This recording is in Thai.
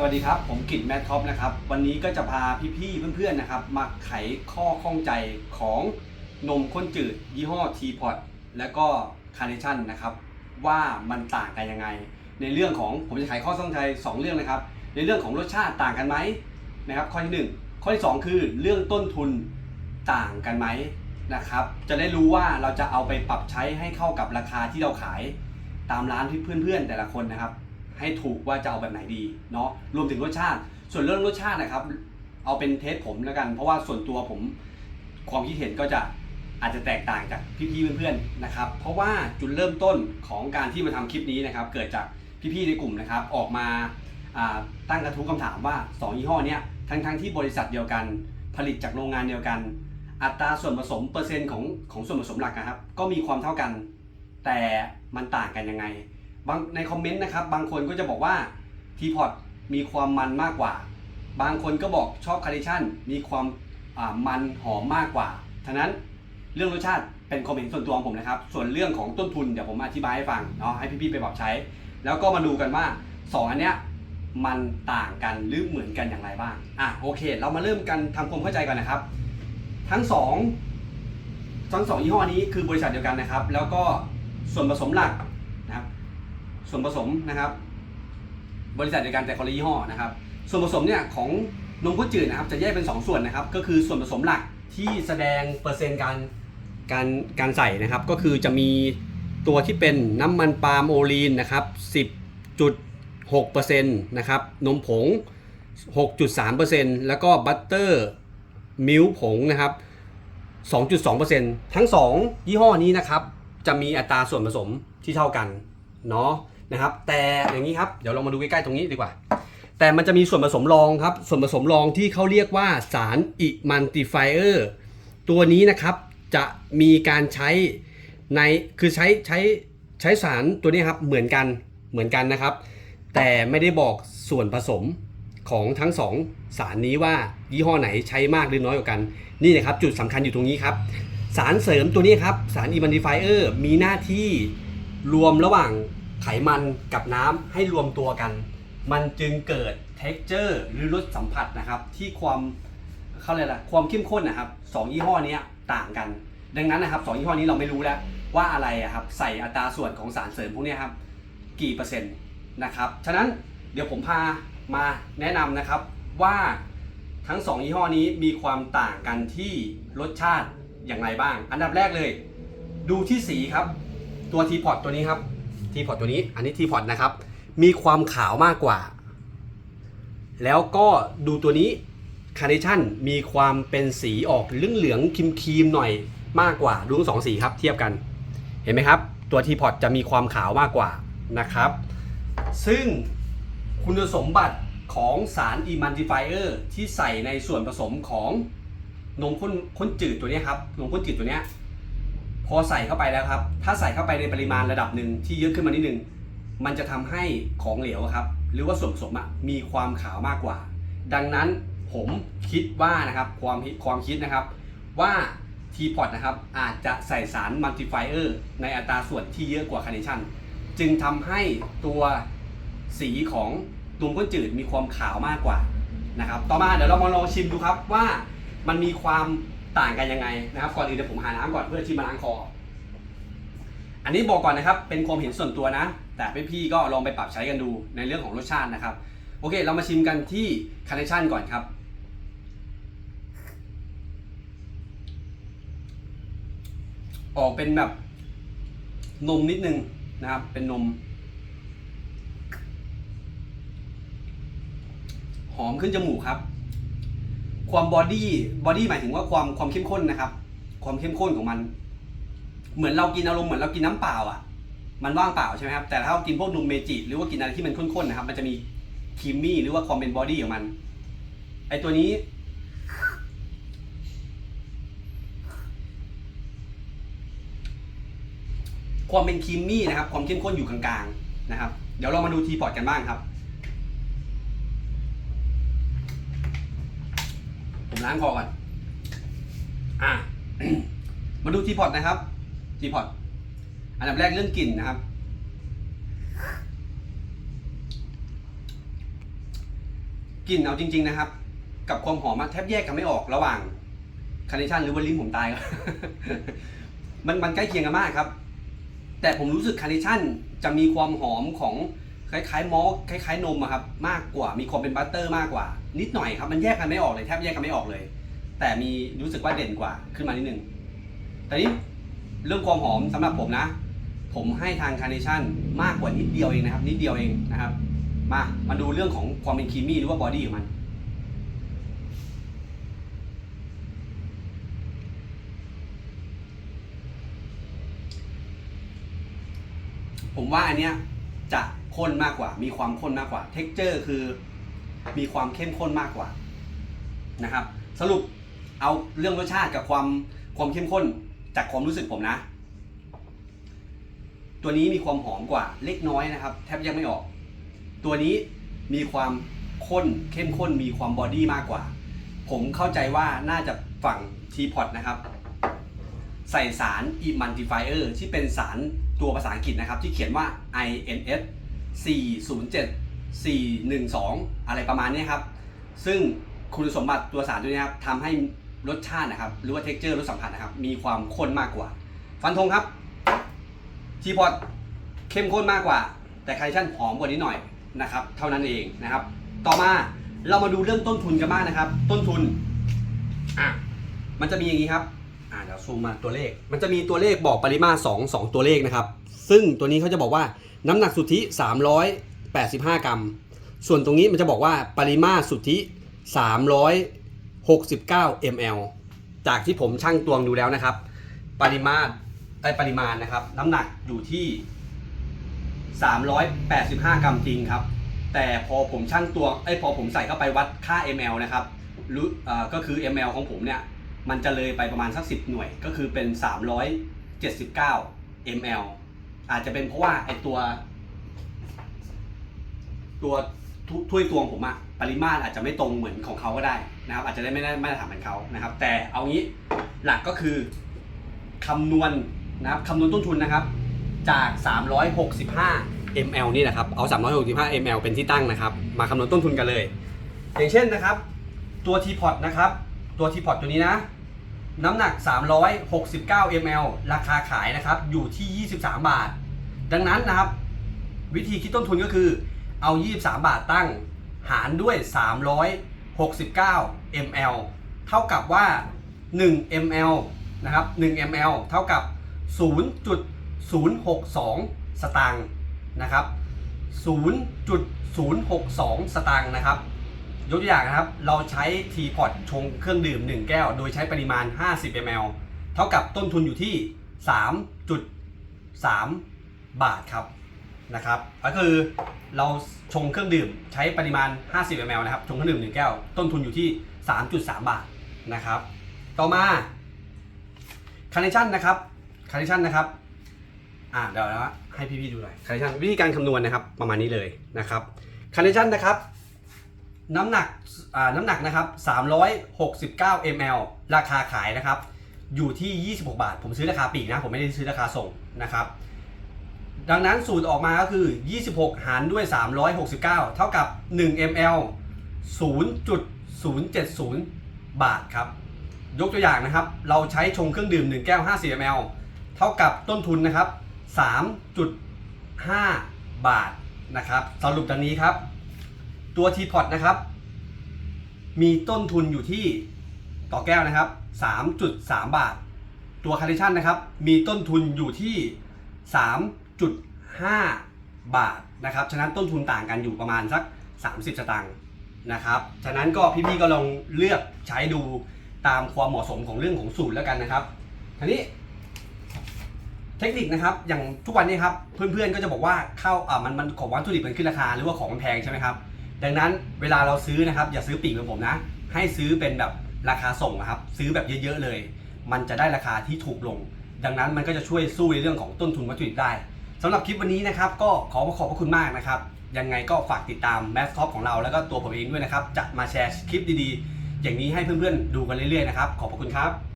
สวัสดีครับ ผมกิตแมทท็อปนะครับ วันนี้ก็จะพาพี่ๆเพื่อนๆนะครับ มาไขข้อข้องใจของนมข้นจืด ยี่ห้อทีพอตและก็คาร์เนชั่นนะครับ ว่ามันต่างกันยังไง ในเรื่องของผมจะไขข้อข้องใจ 2 เรื่องนะครับ ในเรื่องของรสชาติต่างกันไหมนะครับ ข้อที่1ข้อที่ 2 คือเรื่องต้นทุนต่างกันไหมนะครับ จะได้รู้ว่าเราจะเอาไปปรับใช้ให้เข้ากับราคาที่เราขายตามร้านที่เพื่อนๆแต่ละคนนะครับ ให้ถูกว่าจะเอาแบบไหนดีเนาะรวมถึงรสชาติ ส่วนเรื่องรสชาตินะครับ เอาเป็นเทสผมแล้วกัน เพราะว่าส่วนตัวผมความคิดเห็นก็จะอาจจะแตกต่างจากพี่ๆเพื่อนๆนะครับ เพราะว่าจุดเริ่มต้นของการที่มาทำคลิปนี้นะครับ เกิดจากพี่ๆในกลุ่มนะครับ ออกมาตั้งกระทู้คำถามว่า 2 ยี่ห้อเนี้ยทั้งๆที่บริษัทเดียวกัน ผลิตจากโรงงานเดียวกัน อัตราส่วนผสมเปอร์เซ็นต์ของของส่วนผสมหลักนะครับ ก็มีความเท่ากัน แต่มันต่างกันยังไง บางในคอมเมนต์นะครับ บางคนก็จะบอกว่าทีพอตมีความมันมากกว่า บางคนก็บอกชอบคาร์ดิชันมีความมันหอมมากกว่าฉะนั้นเรื่องรสชาติเป็นคอมเมนต์ส่วนตัวของผมนะครับ ส่วนเรื่องของต้นทุนเดี๋ยวผมอธิบายให้ฟังเนาะให้พี่ๆไปปรับใช้ แล้วก็มาดูกันว่าสองอันเนี้ยมันต่างกันหรือเหมือนกันอย่างไรบ้างอะโอเค เรามาเริ่มกันทำความเข้าใจกันนะครับ ทั้งสองทั้งสองยี่ห้อนี้คือบริษัทเดียวกันนะครับ แล้วก็ส่วนผสมหลัก ส่วนผสมนะครับ บริษัทเดียวกันแต่คนละยี่ห้อนะครับ ส่วนผสมเนี่ยของนมข้นจืดนะครับ จะแยกเป็น 2 ส่วนนะครับ ก็คือส่วนผสมหลักที่แสดงเปอร์เซ็นต์การการการใส่นะครับ ก็คือจะมีตัวที่เป็นน้ำมันปาล์มโอลีนนะครับ10.6%นะครับนมผง 6.3%แล้วก็บัตเตอร์มิลผงนะครับ2.2%ทั้ง 2 ยี่ห้อนี้นะครับ จะมีอัตราส่วนผสมที่เท่ากันเนาะ นะครับ แต่อย่างนี้ครับเดี๋ยวเรามาดูใกล้ๆตรงนี้ดีกว่า แต่มันจะมีส่วนผสมรองครับ ส่วนผสมรองที่เขาเรียกว่าสารอิมันติไฟเออร์ตัวนี้นะครับจะมีการใช้ในคือใช้ใช้ใช้สารตัวนี้ครับเหมือนกันเหมือนกันนะครับ แต่ไม่ได้บอกส่วนผสมของทั้งสองสารนี้ว่ายี่ห้อไหนใช้มากหรือน้อยกว่ากัน นี่นะครับจุดสำคัญอยู่ตรงนี้ครับ สารเสริมตัวนี้ครับ สารอิมันติไฟเออร์มีหน้าที่รวมระหว่าง ไขมันกับน้ำให้รวมตัวกัน มันจึงเกิด texture หรือรสสัมผัสนะครับ ที่ความเขาเรียกอะไรความเข้มข้นนะครับสองยี่ห้อนี้ต่างกัน ดังนั้นนะครับสองยี่ห้อนี้เราไม่รู้แล้วว่าอะไรครับใส่อัตราส่วนของสารเสริมพวกนี้ครับกี่เปอร์เซ็นต์นะครับฉะนั้นเดี๋ยวผมพามาแนะนำนะครับว่าทั้งสองยี่ห้อนี้มีความต่างกันที่รสชาติอย่างไรบ้าง อันดับแรกเลย ดูที่สีครับ ตัวทีพอตตัวนี้ครับ ทีพอตตัวนี้ อันนี้ทีพอตนะครับ มีความขาวมากกว่า แล้วก็ดูตัวนี้คาร์เนชั่นมีความเป็นสีออกเหลืองเหลืองครีมๆหน่อยมากกว่าดูทั้งสองสีครับเทียบกัน เห็นไหมครับ ตัวทีพอตจะมีความขาวมากกว่านะครับ ซึ่งคุณสมบัติของสารอิมันติไฟเออร์ที่ใส่ในส่วนผสมของนมข้นข้นจืดตัวนี้ครับ นมข้นจืดตัวนี้ พอใส่เข้าไปแล้วครับ ถ้าใส่เข้าไปในปริมาณระดับหนึ่งที่เยอะขึ้นมานิดนึง มันจะทำให้ของเหลวครับ หรือว่าส่วนผสมอะมีความขาวมากกว่า ดังนั้นผมคิดว่านะครับความความคิดนะครับ ว่าทีพอตนะครับอาจจะใส่สารมัลติไฟเออร์ในอัตราส่วนที่เยอะกว่าคาร์เนชั่นจึงทำให้ตัวสีของนมข้นจืดมีความขาวมากกว่านะครับ ต่อมาเดี๋ยวเรามาลองชิมดูครับว่ามันมีความ ต่างกันยังไงนะครับ ก่อนอื่นเดี๋ยวผมหาน้ำก่อนเพื่อที่มาล้างคอ อันนี้บอกก่อนนะครับ เป็นความเห็นส่วนตัวนะ แต่พี่ๆก็ลองไปปรับใช้กันดูในเรื่องของรสชาตินะครับ โอเค เรามาชิมกันที่คาร์เนชั่นก่อนครับ ออกเป็นแบบนมนิดนึงนะครับ เป็นนม หอมขึ้นจมูกครับ ความบอดี้บอดี้หมายถึงว่าความความเข้มข้นนะครับ ความเข้มข้นของมัน เหมือนเรากินอารมณ์เหมือนเรากินน้ำเปล่าอะ มันว่างเปล่าใช่ไหมครับ แต่ถ้าเรากินพวกนมเมจิหรือว่ากินอะไรที่มันข้นๆนะครับ มันจะมีครีมมี่หรือว่าความเป็นบอดี้ของมัน ไอตัวนี้ ความเป็นครีมมี่นะครับ ความเข้มข้นอยู่กลางๆนะครับ เดี๋ยวเรามาดูทีพอร์ตกันบ้างครับ ผมล้างคอก่อน อะ มาดูทีพอตนะครับ ทีพอต อันดับแรกเรื่องกลิ่นนะครับ กลิ่นเอาจริง ๆนะครับ กับความหอมอะแทบแยกกันไม่ออกระหว่างคาร์เนชั่นหรือว่าลิ้นผมตายครับมันมันใกล้เคียงกันมากครับ แต่ผมรู้สึกคาร์เนชั่นจะมีความหอมของ คล้ายๆมอลต์คล้ายๆนมอะครับมากกว่ามีความเป็นบัตเตอร์มากกว่า นิดหน่อยครับมันแยกกันไม่ออกเลยแทบแยกกันไม่ออกเลย แต่มีรู้สึกว่าเด่นกว่าขึ้นมานิดนึงแต่นี้เรื่องความหอมสำหรับผมนะ ผมให้ทางคาร์เนชั่นมากกว่านิดเดียวเองนะครับ นิดเดียวเองนะครับ มามาดูเรื่องของความเป็นครีมมี่หรือว่าบอดี้ของมันผมว่าอันเนี้ยจะ ข้นมากกว่า มีความข้นมากกว่า เท็กเจอร์คือมีความเข้มข้นมากกว่านะครับ สรุปเอาเรื่องรสชาติกับความความเข้มข้นจากความรู้สึกผมนะ ตัวนี้มีความหอมกว่าเล็กน้อยนะครับ แทบยังไม่ออก ตัวนี้มีความข้นเข้มข้นมีความบอดี้มากกว่า ผมเข้าใจว่าน่าจะฝั่งทีพอตนะครับ ใส่สาร e m u l t i f i e r ที่เป็นสารตัวภาษาอังกฤษนะครับ ที่เขียนว่า INS 407 412 อะไรประมาณนี้ครับ ซึ่งคุณสมบัติตัวสารตัวนี้ครับทำให้รสชาตินะครับ หรือว่า texture รสสัมผัสนะครับ มีความข้นมากกว่า ฟันธงครับ ทีพอตเข้มข้นมากกว่า แต่คาร์ชั่นหอมกว่านี้หน่อยนะครับ เท่านั้นเองนะครับ ต่อมาเรามาดูเรื่องต้นทุนกันบ้างนะครับ ต้นทุนอะมันจะมีอย่างนี้ครับอ่าเดี๋ยวซูมมาตัวเลข มันจะมีตัวเลขบอกปริมาตร2 2ตัวเลขนะครับ ซึ่งตัวนี้เขาจะบอกว่า น้ำหนักสุทธิ 385 กรัม ส่วนตรงนี้มันจะบอกว่าปริมาตรสุทธิ 369 ml จากที่ผมชั่งตวงดูแล้วนะครับ ปริมาตรไอปริมาณนะครับ น้ำหนักอยู่ที่ 385 กรัมจริงครับ แต่พอผมชั่งตัวไอพอผมใส่เข้าไปวัดค่า ml นะครับรู้ก็คือ ml ของผมเนี่ยมันจะเลยไปประมาณสัก 10 หน่วยก็คือเป็น 379 ml อาจจะเป็นเพราะว่าไอตัว ตัวถ้วยตวงผมอะปริมาตรอาจจะไม่ตรงเหมือนของเขาก็ได้นะครับ อาจจะได้ไม่ได้ไม่ได้ถามเหมือนเขานะครับ แต่เอางี้หลักก็คือคำนวณนะครับคำนวณต้นทุนนะครับ จาก 365 ml นี่นะครับ เอา 365 ml เป็นที่ตั้งนะครับ มาคำนวณต้นทุนกันเลย อย่างเช่นนะครับ ตัว T-pot นะครับ ตัว T-pot ตัวนี้นะ น้ำหนัก 369 ml ราคาขายนะครับ อยู่ที่ 23 บาท ดังนั้นนะครับ วิธีคิดต้นทุนก็คือเอา 23 บาทตั้งหารด้วย 369 ml เท่ากับว่า 1 ml นะครับ 1 ml เท่ากับ 0.062 สตางค์นะครับ 0.062 สตางค์นะครับ ยกตัวอย่างนะครับ เราใช้ทีพอตชงเครื่องดื่ม 1 แก้ว โดยใช้ปริมาณ 50 ml เท่ากับต้นทุนอยู่ที่ 3.3 บาทครับนะครับ ก็คือเราชงเครื่องดื่มใช้ปริมาณ 50 ml นะครับ ชงเครื่องดื่ม 1 แก้ว ต้นทุนอยู่ที่ 3.3 บาทนะครับ ต่อมาคาร์เนชั่นนะครับคาร์เนชั่นนะครับ อ่าเดี๋ยวนะให้พี่ๆดูหน่อยคาร์เนชั่นวิธีการคำนวณนะครับ ประมาณนี้เลยนะครับคาร์เนชั่นนะครับ น้ำหนักน้ำหนักนะครับ 369 ml ราคาขายนะครับ อยู่ที่ 26 บาท ผมซื้อราคาปีกนะ ผมไม่ได้ซื้อราคาส่งนะครับ ดังนั้นสูตรออกมาก็คือ 26 หารด้วย 369 เท่ากับ 1 ml 0.070 บาทครับ ยกตัวอย่างนะครับ เราใช้ชงเครื่องดื่ม 1 แก้ว 50 ml เท่ากับต้นทุนนะครับ 3.5 บาทนะครับ สรุปดังนี้ครับ ตัว T-pot นะครับ มีต้นทุนอยู่ที่ต่อแก้วนะครับ 3.3 บาท ตัว Carnation นะครับ มีต้นทุนอยู่ที่ 3.5 บาทนะครับ ฉะนั้นต้นทุนต่างกันอยู่ประมาณสัก 30 สตางค์นะครับ ฉะนั้นก็พี่ๆก็ลองเลือกใช้ดูตามความเหมาะสมของเรื่องของสูตรแล้วกันนะครับทีนี้เทคนิคนะครับ อย่างทุกวันนี้ครับ เพื่อนๆก็จะบอกว่าข้าวอ่ามันมันของวัตถุดิบมันขึ้นราคา หรือว่าของมันแพงใช่ไหมครับ ดังนั้นเวลาเราซื้อนะครับ อย่าซื้อปีกเหมือนผมนะ ให้ซื้อเป็นแบบราคาส่งนะครับ ซื้อแบบเยอะๆเลย มันจะได้ราคาที่ถูกลง ดังนั้นมันก็จะช่วยสู้ในเรื่องของต้นทุนวัตถุดิบได้สำหรับคลิปวันนี้นะครับ ก็ขอขอบพระคุณมากนะครับ ยังไงก็ฝากติดตามแมสคอปของเราแล้วก็ตัวผมเองด้วยนะครับจะมาแชร์คลิปดีๆ อย่างนี้ให้เพื่อนๆดูกันเรื่อยๆนะครับขอบพระคุณครับ